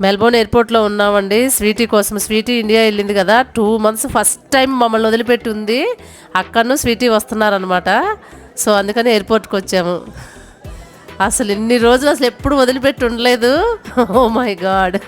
Melbourne ఎయిర్పోర్ట్లో ఉన్నామండి. Sweety కోసం. స్వీటీ ఇండియా వెళ్ళింది కదా. టూ మంత్స్ ఫస్ట్ టైం మమ్మల్ని వదిలిపెట్టి ఉంది అక్కడను స్వీటీ వస్తున్నారనమాట సో అందుకని ఎయిర్పోర్ట్కి వచ్చాము. అసలు ఇన్ని రోజులు అసలు ఎప్పుడు వదిలిపెట్టి ఉండలేదు. Oh my god.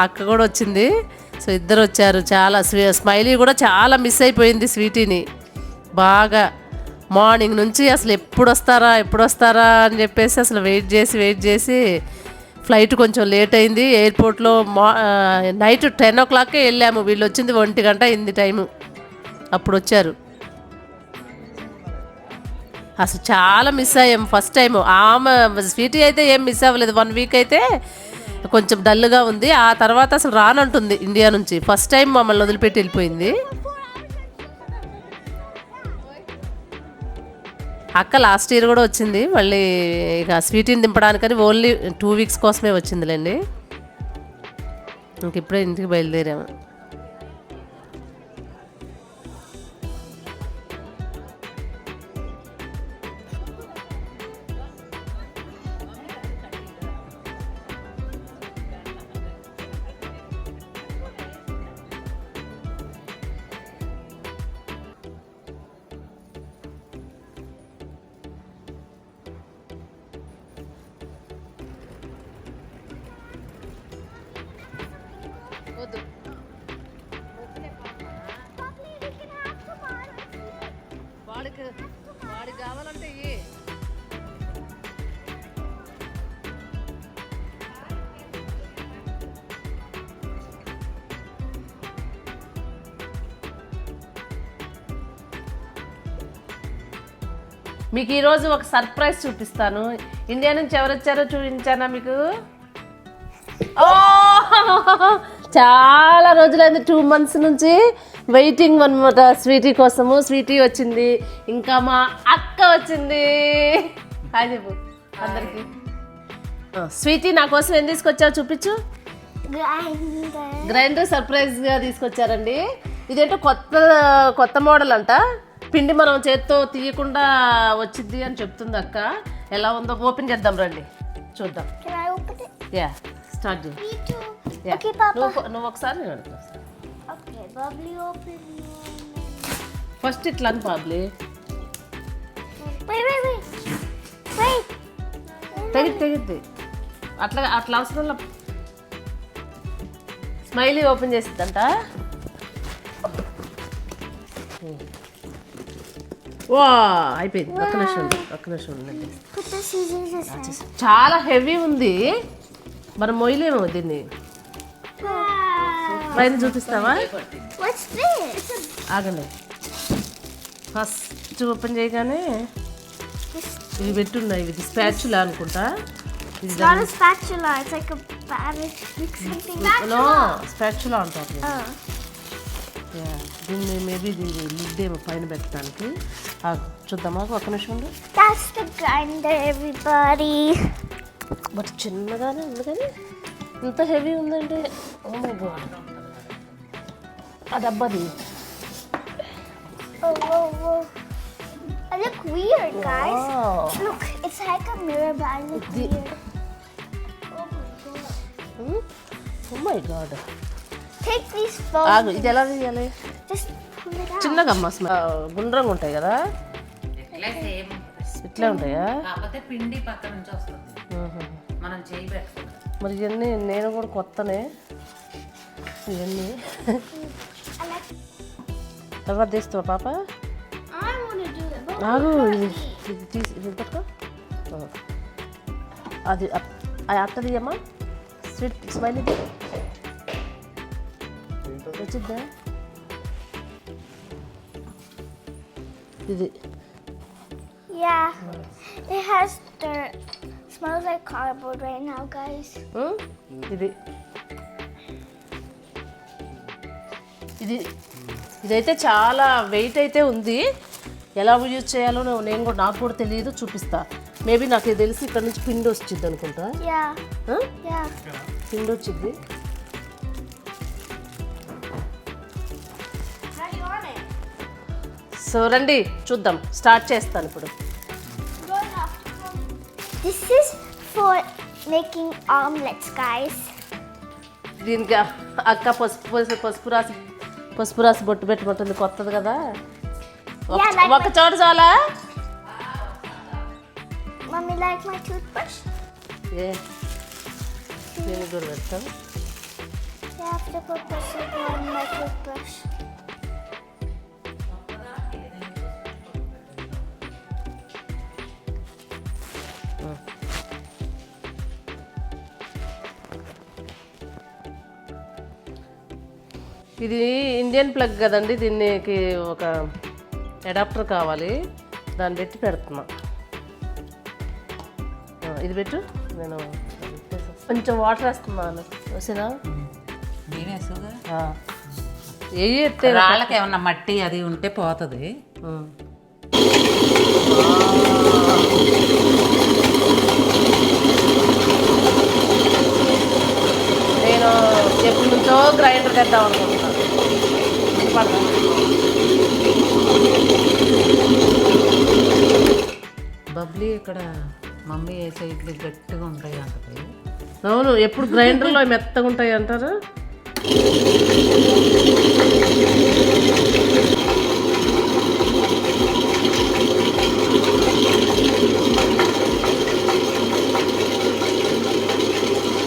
అక్క కూడా వచ్చింది. సో ఇద్దరు వచ్చారు. చాలా స్వీ- స్మైలీ కూడా చాలా మిస్ అయిపోయింది స్వీటీని. బాగా. మార్నింగ్ నుంచి అసలు ఎప్పుడు వస్తారా ఎప్పుడు వస్తారా అని చెప్పేసి అసలు వెయిట్ చేసి వెయిట్ చేసి ఫ్లైట్ కొంచెం లేట్ అయింది. ఎయిర్పోర్ట్లో మా నైట్ టెన్ ఓ క్లాక్కే వెళ్ళాము. వీళ్ళు వచ్చింది ఒంటి గంట అయింది టైము అప్పుడు వచ్చారు. అసలు చాలా మిస్ అయ్యాం ఫస్ట్ టైం ఆమె స్వీటీ అయితే ఏం మిస్ అవ్వలేదు. వన్ వీక్ అయితే కొంచెం డల్గా ఉంది. ఆ తర్వాత అసలు రానంటుంది ఇండియా నుంచి. ఫస్ట్ టైం మమ్మల్ని వదిలిపెట్టి వెళ్ళిపోయింది. అక్క లాస్ట్ ఇయర్ కూడా వచ్చింది. మళ్ళీ ఇక స్వీటీని దింపడానికని ఓన్లీ టూ వీక్స్ కోసమే వచ్చిందిలేండి. ఇంక ఇప్పుడే ఇంటికి బయలుదేరాము. మీకు ఈరోజు ఒక సర్ప్రైజ్ చూపిస్తాను. ఇండియా నుంచి ఎవరు వచ్చారో చూపించానా మీకు? ఓ! చాలా రోజులైంది టూ మంత్స్ నుంచి వెయిటింగ్ అనమాట స్వీటీ కోసము స్వీటీ వచ్చింది. ఇంకా మా అక్క వచ్చింది. హాయ్ చెప్పు అందరికి. స్వీటీ నా కోసం ఏం తీసుకొచ్చావు చూపించు. గ్రైండర్ సర్ప్రైజ్గా తీసుకొచ్చారండి. ఇదేంటో కొత్త కొత్త మోడల్ అంట. పిండి మనం చేత్తో తీయకుండా వచ్చింది అని చెప్తుంది అక్క. ఎలా ఉందో ఓపెన్ చేద్దాం రండి. చూద్దాం? యా స్టార్ట్ చేయి. నువ్వు నువ్వు ఒకసారి నేను. ఫస్ట్ ఇట్లా అని పాబ్లీ Wait, wait, wait. Wait. తెగి తెగిద్ది. అట్లా అట్లా అవసరం స్మైలీ ఓపెన్ చేసిద్దంట. వా అయిపోయింది. ఒక్క నిమిషం ఉండు, ఒక్క నిమిషం aside. చాలా హెవీ ఉంది. మనం మొయ్యలేము దీన్ని. పైన చూపిస్తావా? ఆగండి. ఫస్ట్ ఓపెన్ చేయగానే ఇవి పెట్టున్నాయి. ఇది స్పాచులా అనుకుంటా. it's not a spatula. It's like a babish mixing thing. No spatula అంటారు. Oh. దీన్ని మేబీ దీన్ని లిడ్ ఏమో పైన పెట్టడానికి చూద్దామా ఒక నిమిషం That's the grinder, everybody. But చిన్నగానే ఉంది కానీ ఇంత హెవీ ఉందంటే ఓ మై గాడ్ ఆ డబ్బాది Oh, whoa, whoa. I look weird, guys. Wow. Look, it's like a mirror, but I look The- weird. Oh my god. Oh my god Take these ఆగు. ఇది ఎలా తీయాలి? Just pull it out. చిన్నగా అమ్మ గుండ్రంగా ఉంటాయి కదా? ఇట్లా ఉంటాయా? కాకపోతే పిండి పక్క నుంచి వస్తుంది. మ్మ్. మనం చేయి మరి ఇవన్నీ నేను కూడా కొత్తనే. ఇవన్నీ. తర్వాత తీస్తావా పాప? I want to do it. But ఆగు ఇది తీసి ఇది పట్టుకో. అది అట్ట తీయమ్మా స్వీట్ స్మైల్ ఇది వచ్చిద్దా ఇది yeah, it has dirt. Smells like cardboard right now, guys. ఇది ఇది ఇదైతే చాలా వెయిట్ అయితే ఉంది. ఎలా యూజ్ చేయాలో నేను- కూడా నాకు కూడా తెలియదు చూపిస్తా. మేబీ నాకు తెలిసి ఇక్కడ నుంచి పిండి వచ్చింది అనుకుంటా. పిండి వచ్చింది సో రండి చూద్దాం. స్టార్ట్ చేస్తాను ఇప్పుడు. This is for making omelets, guys. దీనికి అక్క పసుపు పసుపు పసుపు రాసి పసుపు రాసి బొట్టు పెట్టమంటుంది. కొత్తది కదా. ఒక- చోట చాలా? Mommy, like my toothbrush? ఏ నేను కూడా పెడతాం. ఇది ఇండియన్ ప్లగ్ కదండి దీనికి ఒక అడాప్టర్ కావాలి. దాన్ని పెట్టి పెడుతున్నా. ఇది పెట్టు. నేను కొంచెం వాటర్ వేస్తున్నాను వచ్చినా నేనేసుగా ఏ ఎత్తే రాళ్ళకి ఏమన్నా మట్టి అది ఉంటే పోతుంది. నేను ఎప్పటి నుంచో గ్రైండర్ తెద్దాం అనుకుంటున్నాను. బబ్లీ ఇక్కడ మమ్మీ వేసే ఇడ్లీ గట్టిగా ఉంటాయి అంటది అవును ఎప్పుడు గ్రైండర్లో మెత్తగా ఉంటాయి అంటారు?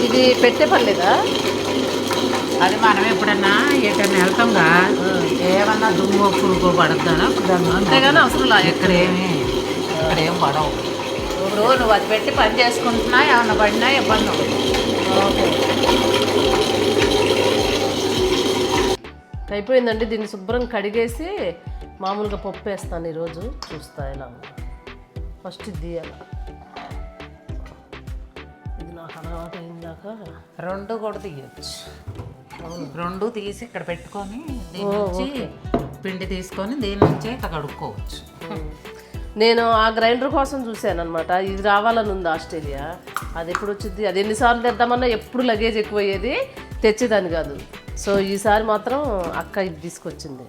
ఇది పెట్టే పర్లేదా అది మనం ఎప్పుడన్నా ఎక్కడన్నా వెళ్తాంగా ఏమన్నా దుమ్ము పురుగు పడద్దా అంతేగాని అవసరం ఇక్కడ ఇక్కడ ఏం పడవు. ఇప్పుడు నువ్వు అది పెట్టి పని చేసుకుంటున్నా ఏమన్నా పడినా ఇబ్బంది ఉండదు. అయిపోయిందండి దీన్ని శుభ్రం కడిగేసి మామూలుగా పప్పు వేస్తాను ఈరోజు. చూస్తా ఎలా ఉందో. ఫస్ట్ ఇది తీయాలి ఇది నాకు అలవాటు అయిందాక రెండు కూడా తీయచ్చు. రెండు తీసి ఇక్కడ పెట్టుకొని దీని నుంచి పిండి తీసుకొని దీని నుంచి కడుక్కోవచ్చు. నేను ఆ గ్రైండర్ కోసం చూశాను అనమాట ఇది రావాలని ఉంది ఆస్ట్రేలియా. అది ఎప్పుడు వచ్చింది? అది ఎన్నిసార్లు తెద్దామన్నా ఎప్పుడు లగేజ్ ఎక్కువయ్యేది తెచ్చేదాన్ని కాదు. సో ఈసారి మాత్రం అక్క ఇది తీసుకొచ్చింది.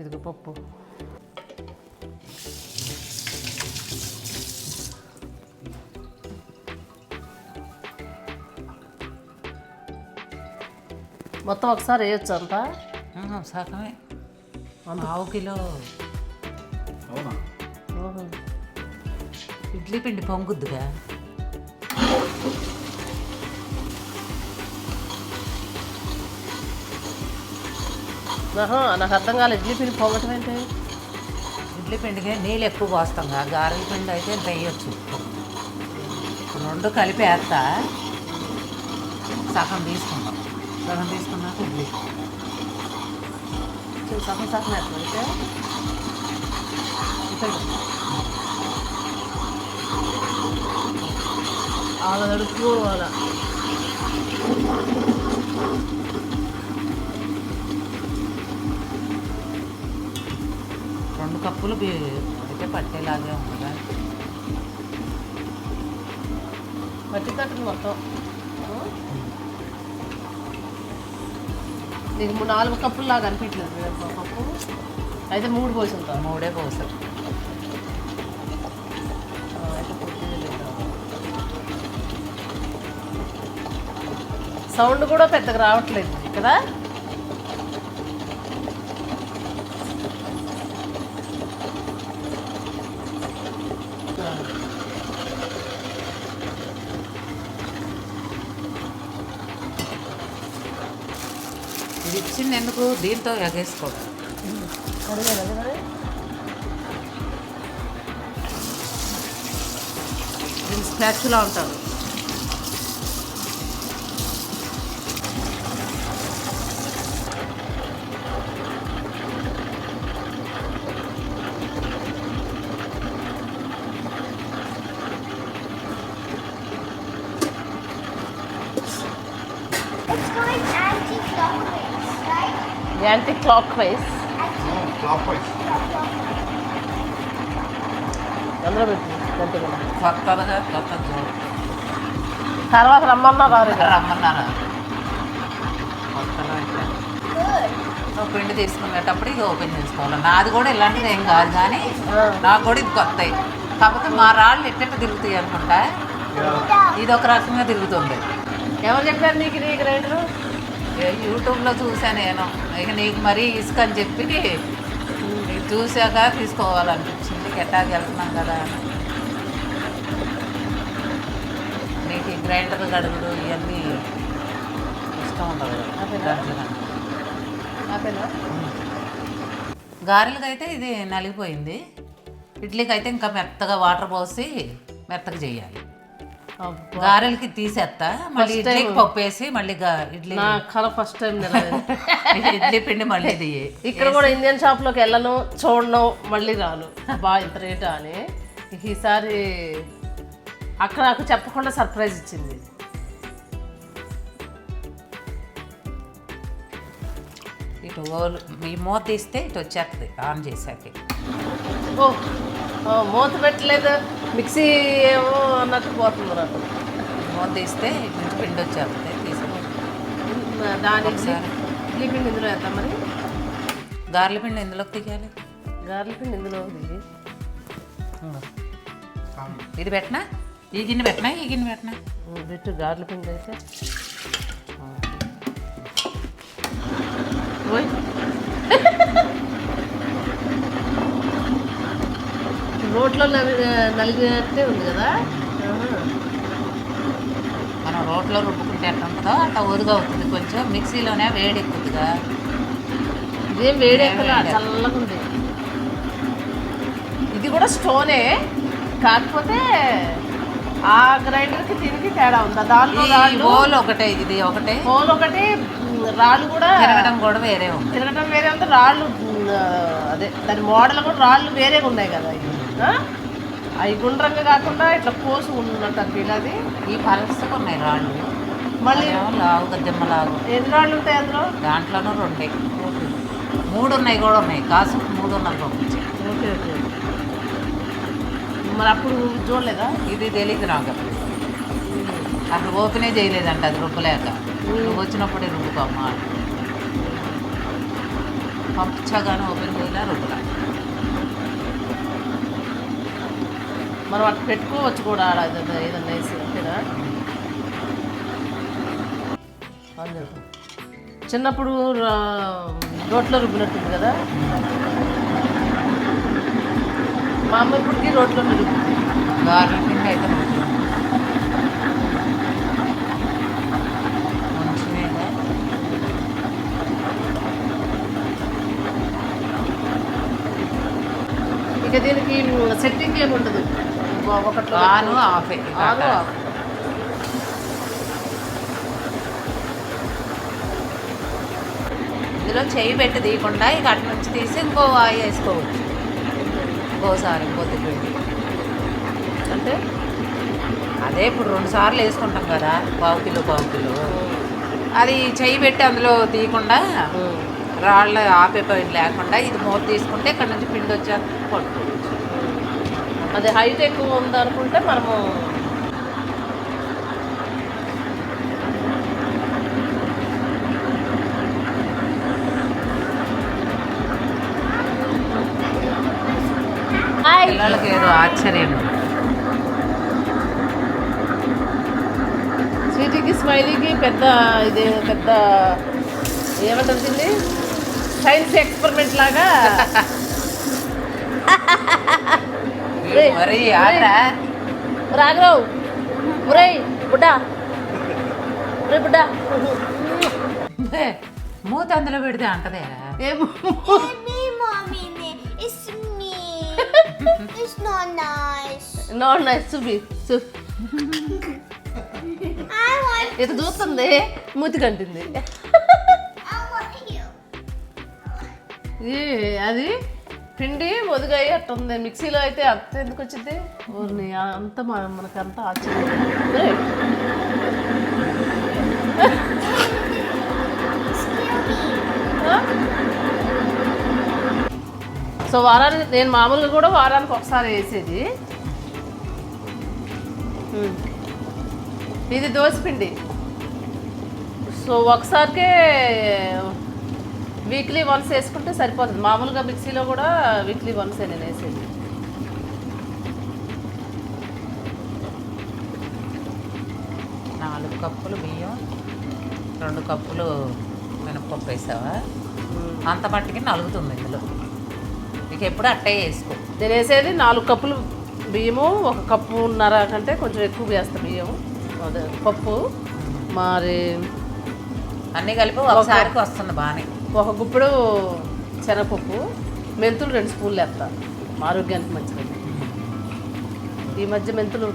ఇదిగో పప్పు. మొత్తం ఒకసారి వేయొచ్చు అంతా? సగమే పావు కిలో. ఓహో. ఇడ్లీ పిండి పొంగుద్దుగా? నాకు అర్థం కాలేదు ఇడ్లీ పిండి పొగటం ఏంటి? ఇడ్లీ పిండికి నీళ్ళు ఎక్కువ పోస్తాం కదా గారెల పిండి అయితే వేయచ్చు. రెండు కలిపి వేస్తా. సగం తీసుకుందాం. సగం తీసుకున్నాక ఇడ్లీ కొంచెం సగం సగం వేస్తాం అయితే అలా నడుపుకోవాలా రెండు కప్పులు బి- అయితే పట్టేలాగే ఉందిగా పట్టి తట్టు మొత్తం నీకు మూడు నాలుగు కప్పులు లాగా అనిపించలేదు కప్పు. అయితే మూడు పోసి ఉంటాను మూడే తింటాను. సౌండ్ కూడా పెద్దగా రావట్లేదు కదా ఇది ఇచ్చింది ఎందుకు దీంతో ఎగేసుకోవడం. స్నాచ్లో ఉంటారు దీన్ని స్పాచులా ఉంటారు It's going anti-clockwise, right? Anti clockwise పెట్టి కొత్తగా కొత్త తర్వాత రమ్మన్నా రారు ఇక. రమ్మన్నారా. నువ్వు పిండి తీసుకునేటప్పుడు ఇది ఓపెన్ చేసుకోవాలి. నాది కూడా ఇలాంటిది ఏం కాదు కానీ. నాకు కూడా ఇది కొత్త. కాకపోతే మా రాళ్ళు ఎట్టెట్ట తిరుగుతాయి అనుకుంటా? ఇది ఒక రకంగా తిరుగుతుంది. ఎవరు చెప్పారు నీకు నీ గ్రైండరు? యూట్యూబ్లో చూసా నేను. ఇక నీకు మరీ ఇసుక అని చెప్పి చూశాక తీసుకోవాలనిపించింది. ఎట్టాకి వెళ్తున్నాం కదా. అని నీకు ఈ గ్రైండర్ గడుగుడు ఇవన్నీ ఇష్టం ఉండదు గారెలకి అయితే ఇది నలిగిపోయింది. ఇడ్లీకి అయితే ఇంకా మెత్తగా వాటర్ పోసి మెత్తగా చేయాలి. గారెలకి తీసేస్తా మళ్ళీ. ఇడ్లీకి పప్పు వేసి మళ్ళీ ఇడ్లీ నా కళ ఫస్ట్ టైం ఇడ్లీ పిండి మళ్ళీ ఇక్కడ కూడా ఇండియన్ షాప్లోకి వెళ్ళను చూడను మళ్ళీ రాను. బా ఇంత రేటా అని. ఈసారి అక్కడ నాకు చెప్పకుండా సర్ప్రైజ్ ఇచ్చింది. ఇటు ఓలు ఈ మూత తీస్తే ఇటు వచ్చేస్తుంది ఆన్ చేసాక. ఓ ఓ, మూత పెట్టలేదు. మిక్సీ ఏమో అన్నట్టు పోతుంది నాకు మూత తీస్తే ఇటు పిండి వచ్చేస్తుంది తీసుకుని దాని ఇడ్లీ ఒకసారి. ఇడ్లీ పిండి ఇందులో వేద్దాం మరి. గారెల పిండి ఎందులోకి తీయాలి? గార్ల పిండి ఇందులో ఇది పెట్టనా? ఈ గిన్నె పెట్టనా? ఈ గిన్నె పెట్టనా? పెట్టు గార్ల పిండి అయితే. ఓయ్. రోట్లో నలి నలిగినట్టే ఉంది కదా. మనం రోట్లో రుబ్బుకుంటే ఎట్లా ఉంటుందో అట్లా ఒరుగు అవుతుంది కొంచెం. మిక్సీలోనే వేడి ఎక్కుతుందిగా ఇదేం వేడెక్కలా చల్లగా ఉంది ఇది కూడా స్టోనే కాకపోతే ఆ గ్రైండర్కి దీనికి తేడా ఉందా? దానిలో రాళ్ళు బోల్ ఒకటే ఇది ఒకటే. హోల్ ఒకటి రాళ్ళు కూడా తిరగడం కూడా వేరే ఉంది. తిరగటం వేరే ఉంది. రాళ్ళు అదే దాని మోడల్ కూడా రాళ్ళు వేరేగా ఉన్నాయి కదా. ఆ? అవి గుండ్రంగా కాకుండా ఇట్లా కోసు ఉన్నట్టు అది ఈ పలసకు ఉన్నాయి రాళ్ళు. మళ్ళీ అదేమో లావు గద్దెమ్మ లావు ఎన్ని రాళ్ళు ఉంటాయి అందులో? దాంట్లోనూ రెండే. మూడు ఉన్నాయి కూడా ఉన్నాయి. కాసు మూడు ఉన్నాయి పంపించి. Okay okay. మరి అప్పుడు చూడలేదా? ఇది తెలియదు నాకు. అసలు ఓపెనే చేయలేదంట అది రుబ్బలేక. నువ్వు వచ్చినప్పుడే రుబ్బుకోమ్మా పంపించగానే ఓపెన్ చేయలే రుబ్బలా. మనం అటు పెట్టుకోవచ్చు కూడా ఆడ ఏదన్నా వేసి ఓకేనా. చిన్నప్పుడు రోట్లో రుబ్బినట్టుంది కదా? మా అమ్మ ఇప్పటికీ రోట్లో రుబ్బుతుంది పిండి అయితే ఇక దీనికి సెట్టింగ్ ఏమి ఉండదు ఒకట్లో ఆను ఆఫే ఆను ఆఫ్. ఇందులో చేయి పెట్టి తీయకుండా ఇక అటు నుంచి తీసి ఇంకో ఆయి వేసుకోవచ్చు ఇంకోసారి ఇంకొద్ది పిండి అంటే అదే ఇప్పుడు రెండు సార్లు వేసుకుంటాం కదా పావు కిలో పావు కిలో. అది చెయ్యి పెట్టి అందులో తీయకుండా. రాళ్ళ ఆపే లేకుండా ఇది మూత తీసుకుంటే ఇక్కడ నుంచి పిండి వచ్చాక పట్టుకోవచ్చు అది హైట్ ఎక్కువ ఉందనుకుంటే మనము పిల్లలకి ఏదో ఆశ్చర్యం. స్వీటీకి స్మైలీకి పెద్ద ఇది పెద్ద ఏమంటారు దీన్ని? సైన్స్ ఎక్స్పెరిమెంట్ లాగా. రాఘరావు ఒరేయ్ బుడ్డా. ఒరే బుడ్డా. మూత అందులో పెడితే అంటదేరా ఏం Me, mommy, me. It's not nice. No nice చూపి చూ I want. ఇది చూస్తుంది మూతి కంటుంది. అది? పిండి ఒదిగాయి అట్టుంది మిక్సీలో అయితే అంత ఎందుకు వచ్చింది? ఊరిని అంత మన- మనకంతా ఆశ్చర్యం. సో వారానికి నేను మామూలుగా కూడా వారానికి ఒకసారి వేసేది. ఇది దోశ పిండి. సో ఒకసారికే వీక్లీ వన్స్ వేసుకుంటే సరిపోతుంది. మామూలుగా మిక్సీలో కూడా వీక్లీ వన్సే నేను వేసేది. నాలుగు కప్పులు బియ్యం రెండు కప్పులు మినపప్పు వేసావా? అంత మట్టికి నలుగుతుంది ఇందులో. ఇక ఎప్పుడు అట్టే వేసుకో. నేను వేసేది నాలుగు కప్పులు బియ్యము ఒక కప్పున్నర కంటే కొంచెం ఎక్కువ వేస్తా బియ్యం పప్పు మరి అన్నీ కలిపి ఒకసారికి వస్తుంది బాగానే. ఒక గుప్పుడు శనగపప్పు మెంతులు రెండు స్పూన్లు వేస్తా. ఆరోగ్యానికి మంచిది. ఈ మధ్య మెంతులు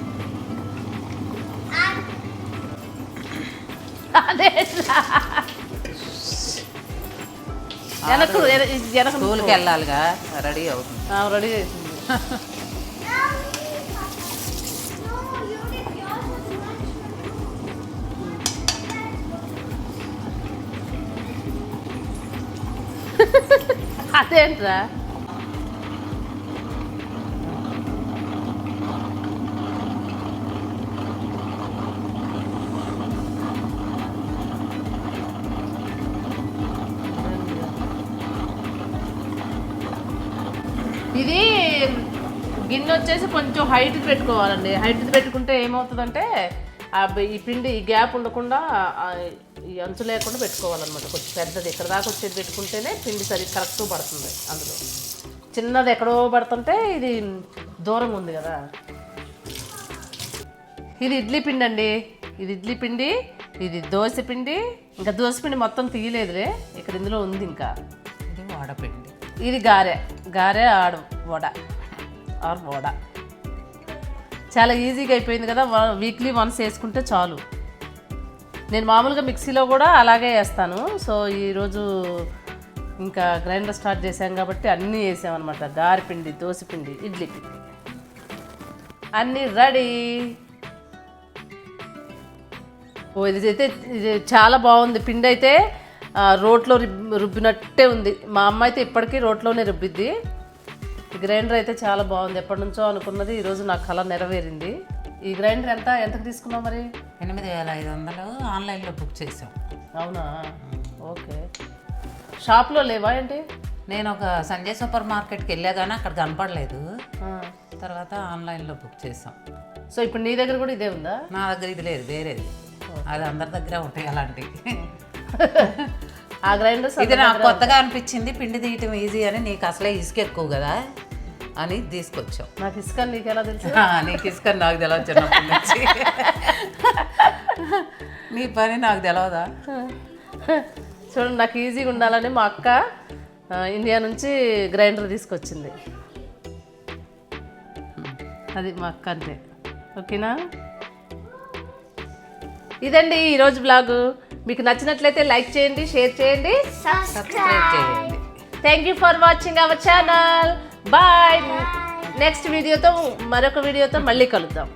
అదే వెనక వెనక స్కూల్కి వెళ్ళాలిగా రెడీ అవుతుంది. రెడీ చేసింది. అదేంట్రా ఇది గిన్నె వచ్చేసి కొంచెం హైట్ పెట్టుకోవాలండి. హైట్ పెట్టుకుంటే ఏమవుతుందంటే ఈ పిండి ఈ గ్యాప్ ఉండకుండా ఈ అంచు లేకుండా పెట్టుకోవాలన్నమాట. కొంచెం పెద్దది. ఇక్కడ దాకా వచ్చేది పెట్టుకుంటేనే పిండి సరి కరెక్ట్ పడుతుంది అందులో. చిన్నది ఎక్కడో పడుతుంటే ఇది దూరంగా ఉంది కదా. ఇది ఇడ్లీ పిండి అండి. ఇది ఇడ్లీ పిండి ఇది దోశ పిండి. ఇంకా దోశ పిండి మొత్తం తీయలేదులే. ఇక్కడ ఇందులో ఉంది ఇంకా. ఇది వాడపిండి ఇది గారె. గారె ఆడు వడ. ఆర్ వడ. చాలా ఈజీగా అయిపోయింది కదా. వీక్లీ వన్స్ వేసుకుంటే చాలు. నేను మామూలుగా మిక్సీలో కూడా అలాగే వేస్తాను. సో ఈరోజు ఇంకా గ్రైండర్ స్టార్ట్ చేసాం కాబట్టి అన్నీ వేసామన్నమాట గారిపిండి దోశపిండి పిండి ఇడ్లీ పిండి. అన్నీ రెడీ. ఓ ఇది అయితే ఇది చాలా బాగుంది. పిండి అయితే రోట్లో రుబ్బినట్టే ఉంది. మా అమ్మ అయితే ఇప్పటికీ రోట్లోనే రుబ్బిద్ది. ఈ గ్రైండర్ అయితే చాలా బాగుంది. ఎప్పటి నుంచో అనుకున్నది ఈరోజు నా కళ నెరవేరింది. ఈ గ్రైండర్ ఎంత ఎంతకు తీసుకున్నావు మరి? ఎనిమిది వేల ఐదు వందలు ఆన్లైన్లో బుక్ చేసాం అవునా? ఓకే. షాప్లో లేవా ఏంటి? నేను ఒక సంజయ్ సూపర్ మార్కెట్కి వెళ్ళా కానీ అక్కడ కనపడలేదు. తర్వాత ఆన్లైన్లో బుక్ చేసాం సో ఇప్పుడు నీ దగ్గర కూడా ఇదే ఉందా? నా దగ్గర ఇది లేదు వేరేది. అది అందరి దగ్గర ఉంటాయి అలాంటివి. ఆ గ్రైండర్ ఇది నాకు కొత్తగా అనిపించింది పిండి తీయటం ఈజీ అని నీకు అసలే ఇసుక ఎక్కువ కదా. అని తీసుకొచ్చాం. నాకు ఇసుక నీకు ఎలా తెలుసు నీకు ఇసుక నాకు తెలియదు చిన్నప్పటి నుంచి. నీ పని నాకు తెలియదా చూడండి నాకు ఈజీగా ఉండాలని మా అక్క ఇండియా నుంచి గ్రైండర్ తీసుకొచ్చింది. అది మా అక్క అంతే. ఓకేనా? ఇదండి ఈరోజు బ్లాగు. మీకు నచ్చినట్లయితే లైక్ చేయండి షేర్ చేయండి. సబ్స్క్రైబ్ చేయండి. Thank you for watching our channel bye next వీడియోతో మరొక వీడియోతో మళ్ళీ కలుద్దాం.